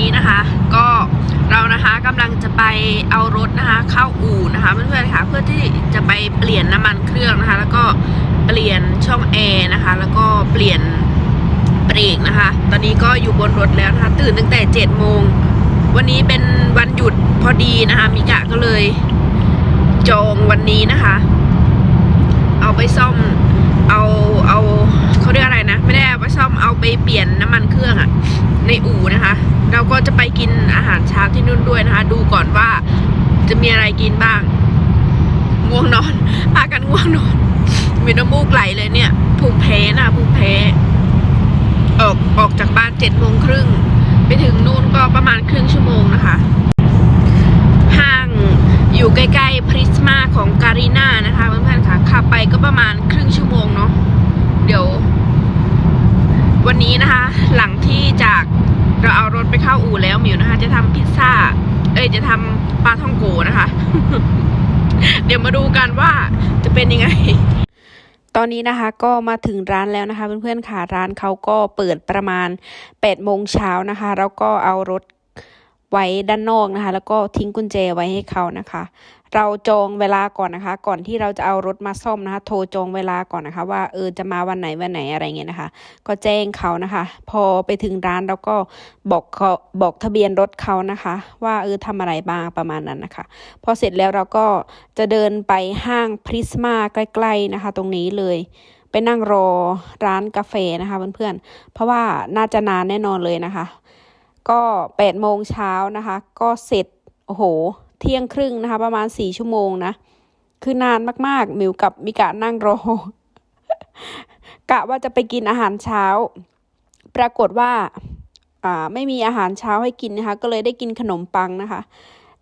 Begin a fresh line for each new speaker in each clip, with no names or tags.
นี้นะคะ ก็เรานะคะกำลังจะไปเอารถนะคะ เข้าอู่นะคะเพื่อนๆค่ะเพื่อที่จะไปเปลี่ยนน้ำมันเครื่องนะคะ แล้วก็เปลี่ยนช่องแอร์นะคะ แล้วก็เปลี่ยนเบรกนะคะ ตอนนี้ก็อยู่บนรถแล้วนะคะ ตื่นตั้งแต่7จ็ดโมงวันนี้เป็นวันหยุดพอดีนะคะมิกะก็เลยจองวันนี้นะคะ เอาไปซ่อมเอาเอาเขาเรียกอะไรนะ ไม่ได้เอาไปซ่อมเอาไปเปลี่ยนน้ำมันเครื่องอะในอู่นะคะ เราก็จะไปกินอาหารเช้าที่นู่นด้วยนะคะ ดูก่อนว่าจะมีอะไรกินบ้าง ง่วงนอนพากันง่วงนอน มีน้ำมูกไหลเลยเนี่ยภูมิแพ้นะภูมิแพ้ออกออกจากบ้านเจ็ดโมงครึ่งไปถึงนู่นก็ประมาณครึ่งชั่วโมงนะคะ ห้างอยู่ใกล้ๆพริสมาของการีนานะคะเพื่อนๆค่ะขับไปก็ประมาณครึ่งชั่วโมงเนาะเดี๋ยว วันนี้นะคะ หลังที่จาก เราเอารถไปเข้าอู่แล้วมิวนะคะ จะทำพิซซ่า เอ้ยจะทำปลาท่องโกนะคะ เดี๋ยวมาดูกันว่าจะเป็นยังไง ตอนนี้นะคะก็มาถึงร้านแล้วนะคะเพื่อนๆค่ะร้านเขาก็เปิดประมาณ8โมงเช้านะคะ แล้วก็เอารถ ไว้ด้านนอกนะคะ แล้วก็ทิ้งกุญแจไว้ให้เขานะคะ เราจองเวลาก่อนนะคะ ก่อนที่เราจะเอารถมาซ่อมนะคะ โทรจองเวลาก่อนนะคะ ว่าเออจะมาวันไหนวันไหนอะไรเงี้ยนะคะ ก็แจ้งเขานะคะ พอไปถึงร้านเราก็บอกเขาบอกทะเบียนรถเขานะคะ ว่าเออทำอะไรบ้างประมาณนั้นนะคะ พอเสร็จแล้วเราก็จะเดินไปห้างพริสมาใกล้ ๆนะคะ ตรงนี้เลยไปนั่งรอร้านกาแฟนะคะเพื่อนๆ เพราะว่าน่าจะนานแน่นอนเลยนะคะ ก็แปดโมงเช้านะคะ ก็เสร็จโอ้โห เที่ยงครึ่งนะคะ ประมาณสี่ชั่วโมงนะ คือนานมากๆมิวกับมิกะนั่งรอกะว่าจะไปกินอาหารเช้า ปรากฏว่าอ่าไม่มีอาหารเช้าให้กินนะคะ ก็เลยได้กินขนมปังนะคะ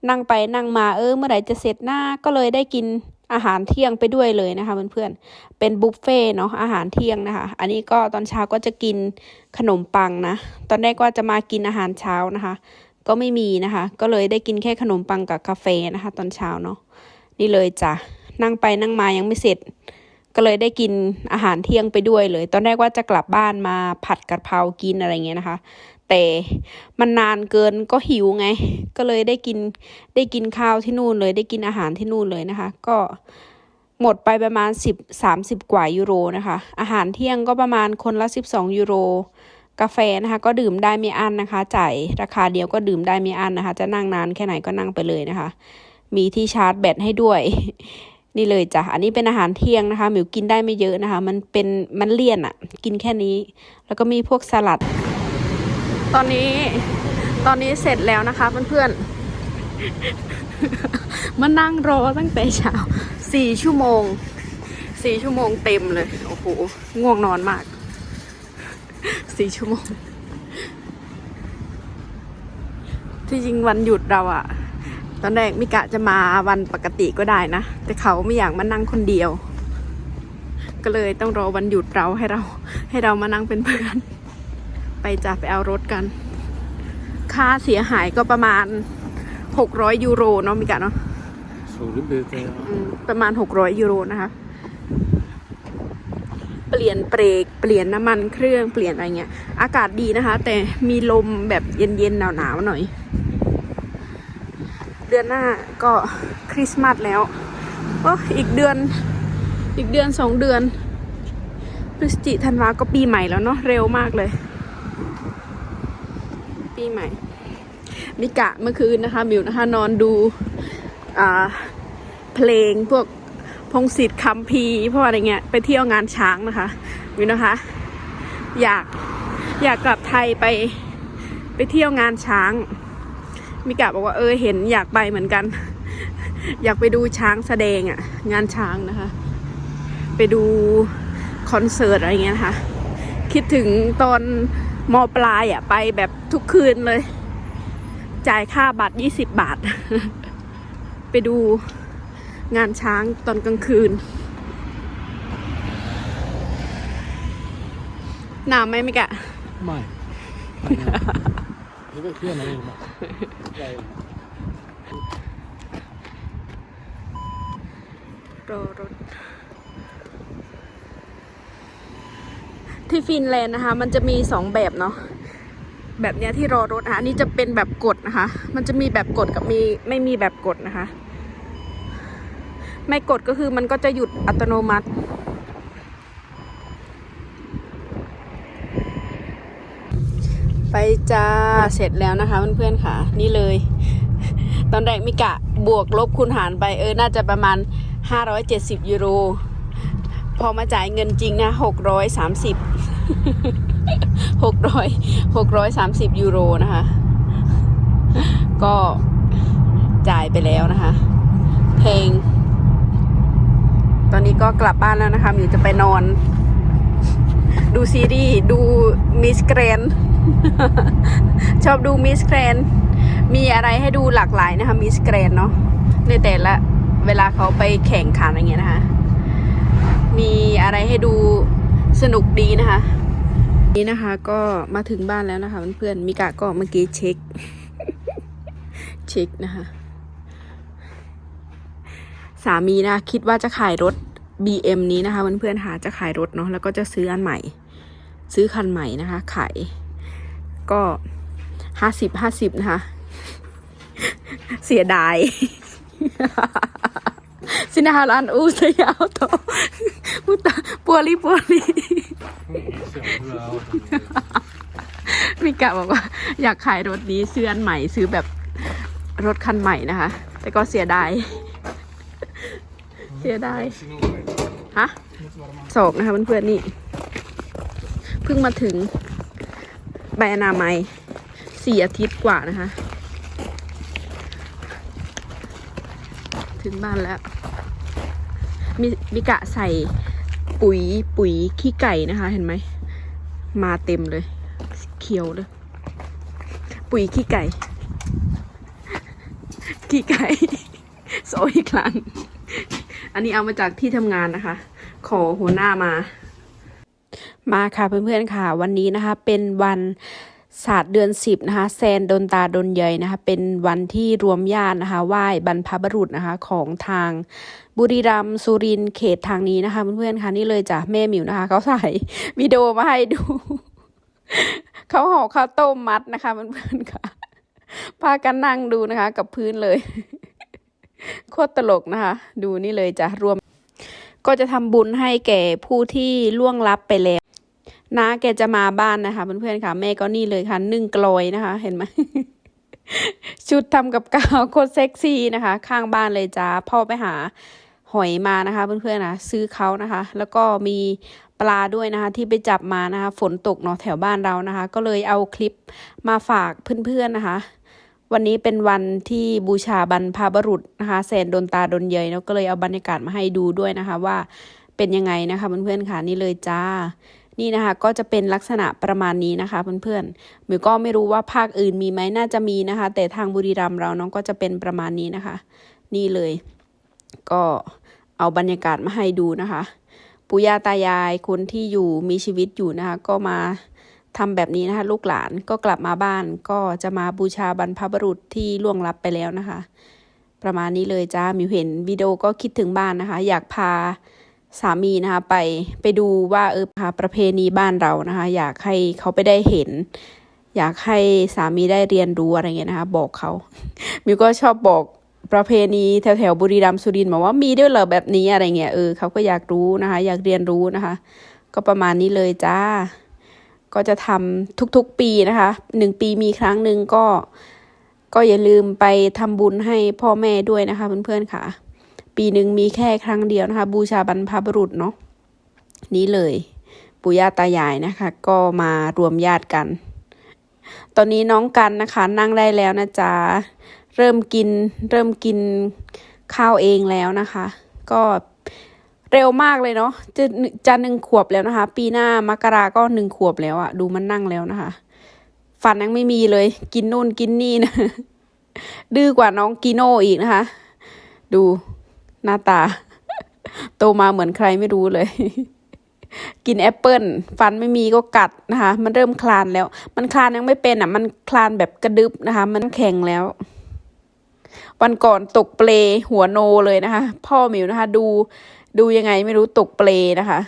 นั่งไปนั่งมาเออเมื่อไหร่จะเสร็จหน้าก็เลยได้กิน อาหารเที่ยงไปด้วยเลยนะคะเพื่อนๆ เป็นบุฟเฟ่ต์เนาะอาหารเที่ยงนะคะ อันนี้ก็ตอนเช้าก็จะกินขนมปังนะ ตอนแรกก็จะมากินอาหารเช้านะคะ ก็ไม่มีนะคะ ก็เลยได้กินแค่ขนมปังกับกาแฟนะคะ ตอนเช้าเนาะ นี่เลยจ้ะ นั่งไปนั่งมายังไม่เสร็จ ก็เลยได้กินอาหารเที่ยงไปด้วยเลย ตอนแรกว่าจะกลับบ้านมาผัดกะเพรากินอะไรเงี้ยนะคะ แต่มันนานเกินก็หิวไง ก็เลยได้กินได้กินข้าวที่นู่นเลย ได้กินอาหารที่นู่นเลยนะคะ ก็หมดไปประมาณสิบสามสิบกว่ายูโรนะคะ อาหารเที่ยงก็ประมาณคนละสิบสองยูโร กาแฟนะคะ ก็ดื่มได้ไม่อั้นนะคะ จ่ายราคาเดียวก็ดื่มได้ไม่อั้นนะคะ จะนั่งนานแค่ไหนก็นั่งไปเลยนะคะ มีที่ชาร์จแบตให้ด้วย นี่เลยจ้ะ อันนี้เป็นอาหารเที่ยงนะคะ หมิวกินได้ไม่เยอะนะคะ มันเป็นมันเลี่ยนอะ่ะ กินแค่นี้ แล้วก็มีพวกสลัด ตอนนี้ ตอนนี้เสร็จแล้วนะคะเพื่อนๆ มานั่งรอตั้งแต่เช้าสี่ชั่วโมง สี่ชั่วโมงเต็มเลย โอ้โห ง่วงนอนมาก สี่ชั่วโมง ที่จริงวันหยุดเราอะ ตอนแรกมิกะจะมาวันปกติก็ได้นะ แต่เขาไม่อยากมานั่งคนเดียว ก็เลยต้องรอวันหยุดเราให้เรา ให้เรามานั่งเป็นเพื่อน ไปจ้ะไปเอารถกัน ค่าเสียหายก็ประมาณหกร้อยยูโรเนาะมิกะเนาะ
Sorry Peter.
อืมประมาณหกร้อยยูโรนะคะเปลี่ยนเบรกเปลี่ยนน้ำมันเครื่องเปลี่ยนอะไรเงี้ย อากาศดีนะคะ แต่มีลมแบบเย็นๆหนาวๆหน่อยเดือนหน้าก็คริสต์มาสแล้วโอ้อีกเดือนอีกเดือนสองเดือนพฤศจิธันวาก็ปีใหม่แล้วเนาะเร็วมากเลย ปีใหม่มิกะเมื่อคืนนะคะมิวนะคะนอนดูเพลงพวกพงศิษฐ์คำพีพวกอะไรเงี้ยไปเที่ยวงานช้างนะคะมิวนะคะ อยากอยากกลับไทยไปไปเที่ยวงานช้าง มิกะบอกว่าเออเห็นอยากไปเหมือนกัน อยากไปดูช้างแสดงอะ่ะ งานช้างนะคะ ไปดูคอนเสิร์ตอะไรเงี้ยนะคะคิดถึงตอนมปลายอะ่ะไปแบบทุกคืนเลย จ่ายค่าบัตรยี่สิบบาท ไปดูงานช้างตอนกลางคืนหนาวไหมมิกะ
Mai. Det var kul när vi var.
รอรถที่ฟินแลนด์นะคะ มันจะมีสองแบบเนาะแบบเนี้ยที่รอรถนะคะอันนี้จะเป็นแบบกดนะคะ มันจะมีแบบกดกับมีไม่มีแบบกดนะคะ ไม่กดก็คือมันก็จะหยุดอัตโนมัติ ไปจ้าเสร็จแล้วนะคะเพื่อนๆค่ะ นี่เลย ตอนแรกมิกะบวกลบคูณหารไปเออน่าจะประมาณ 570 ยูโร พอมาจ่ายเงินจริงนะ 630 600 630 ยูโรนะคะ ก็จ่ายไปแล้วนะคะ เพลง ตอนนี้ก็กลับบ้านแล้วนะคะมิวจะไปนอน ดูซีรีส์ ดูมิสแกรน ชอบดูมิสแกรนมีอะไรให้ดูหลากหลายนะคะมิสแกรนเนาะในแต่ละเวลาเขาไปแข่งขันอะไรเงี้ยนะคะ มีอะไรให้ดูสนุกดีนะคะ นี่นะคะก็มาถึงบ้านแล้วนะคะเพื่อนๆมิกะก็เมื่อกี้เช็ค เช็คนะคะ สามีนะคะคิดว่าจะขายรถ BM นี้นะคะเพื่อนๆหาจะขายรถเนาะแล้วก็จะซื้ออันใหม่ ซื้อคันใหม่นะคะขาย ก็ห้าสิบห้าสิบนะคะ เสียดาย Sinahalaan usa ya auto. Puta, puali puali.
เสียงเพื่
มิกะบอกว่า อยากขายรถนี้ซื้ออันใหม่ซื้อแบบรถคันใหม่นะคะ แต่ก็เสียดาย เสียดาย ฮะสอบนะคะเพื่อนๆนี่ เพิ่งมาถึง ใบอนามัยสี่อาทิตย์กว่านะคะ ถึงบ้านแล้ว มีมิกะใส่ปุ๋ยปุ๋ยขี้ไก่นะคะ เห็นไหม มาเต็มเลย เขียวเลย ปุ๋ยขี้ไก่ ขี้ไก่โซอีกครั้งอันนี้เอามาจากที่ทำงานนะคะ ขอหัวหน้ามา มาค่ะเพื่อนๆค่ะวันนี้นะคะเป็นวันศาสตร์เดือนสิบนะคะแซนดนตาดนเยยนะคะเป็นวันที่รวมญาตินะคะไหว้บรรพบรุษนะคะของทางบุรีรัมย์สุรินทร์เขตทางนี้นะคะเพื่อนๆค่ะนี่เลยจ้ะแม่หมิวนะคะเขาใส่วิดีโอมาให้ดู เขาห่อข้าวต้มมัดนะคะเพื่อนๆค่ะพากันนั่งดูนะคะ กับพื้นเลยโคตรตลกนะคะ ดูนี่เลยจ้ะรวม ก็จะทำบุญให้แก่ผู้ที่ล่วงลับไปแล้วน้าแกจะมาบ้านนะคะเพื่อนๆค่ะ แม่ก็นี่เลยค่ะนึ่งกลอยนะคะ เห็นไหมชุดทำกับข้าวโคตรเซ็กซี่นะคะ ข้างบ้านเลยจ้าพ่อไปหาหอยมานะคะเพื่อนๆนะซื้อเขานะคะ แล้วก็มีปลาด้วยนะคะ ที่ไปจับมานะคะ ฝนตกเนาะแถวบ้านเรานะคะ ก็เลยเอาคลิปมาฝากเพื่อนๆนะคะ วันนี้เป็นวันที่บูชาบรรพบุรุษนะคะแสนดนตาดนเยยเนาะก็เลยเอาบรรยากาศมาให้ดูด้วยนะคะว่าเป็นยังไงนะคะเพื่อนๆค่ะนี่เลยจ้า นี่นะคะก็จะเป็นลักษณะประมาณนี้นะคะเพื่อนๆหมิวก็ไม่รู้ว่าภาคอื่นมีไหมน่าจะมีนะคะ แต่ทางบุรีรัมย์เราน้องก็จะเป็นประมาณนี้นะคะ นี่เลย ก็เอาบรรยากาศมาให้ดูนะคะ ปู่ย่าตายายคนที่อยู่มีชีวิตอยู่นะคะ ก็มา ทำแบบนี้นะคะ ลูกหลานก็กลับมาบ้านก็จะมาบูชาบรรพบุรุษที่ล่วงลับไปแล้วนะคะ ประมาณนี้เลยจ้ามิวเห็นวิดีโอก็คิดถึงบ้านนะคะ อยากพาสามีนะคะไปไปดูว่าเออพาประเพณีบ้านเรานะคะ อยากให้เขาไปได้เห็น อยากให้สามีได้เรียนรู้อะไรเงี้ยนะคะ บอกเขามิวก็ชอบบอกประเพณีแถวแถวบุรีรัมย์สุรินทร์บอกว่ามีด้วยเหรอแบบนี้อะไรเงี้ยเออเขาก็อยากรู้นะคะ อยากเรียนรู้นะคะ ก็ประมาณนี้เลยจ้า ก็จะทำทุกๆปีนะคะหนึ่งปีมีครั้งหนึ่งก็ ก็อย่าลืมไปทำบุญให้พ่อแม่ด้วยนะคะเพื่อนๆค่ะ ปีหนึ่งมีแค่ครั้งเดียวนะคะ บูชาบรรพบุรุษเนาะนี้เลยปู่ย่าตายายนะคะ ก็มารวมญาติกัน ตอนนี้น้องกันนะคะ นั่งได้แล้วนะจ๊ะเริ่มกินเริ่มกินข้าวเองแล้วนะคะ ก็ เร็วมากเลยเนาะจะจะหนึ่งขวบแล้วนะคะ ปีหน้ามกราก็หนึ่งขวบแล้วอะดูมันนั่งแล้วนะคะ ฟันยังไม่มีเลย กินนู่นกินนี่นะดื้อกว่าน้องกิโนอีกนะคะ ดูหน้าตา โตมาเหมือนใครไม่รู้เลย กินแอปเปิลฟันไม่มีก็กัดนะคะ มันเริ่มคลานแล้ว มันคลานยังไม่เป็นอะ มันคลานแบบกระดึบนะคะ มันแข็งแล้ววันก่อนตกเปลหัวโนเลยนะคะ พ่อหมิวนะคะ ดู ดูยังไงไม่รู้ตกเปลนะคะ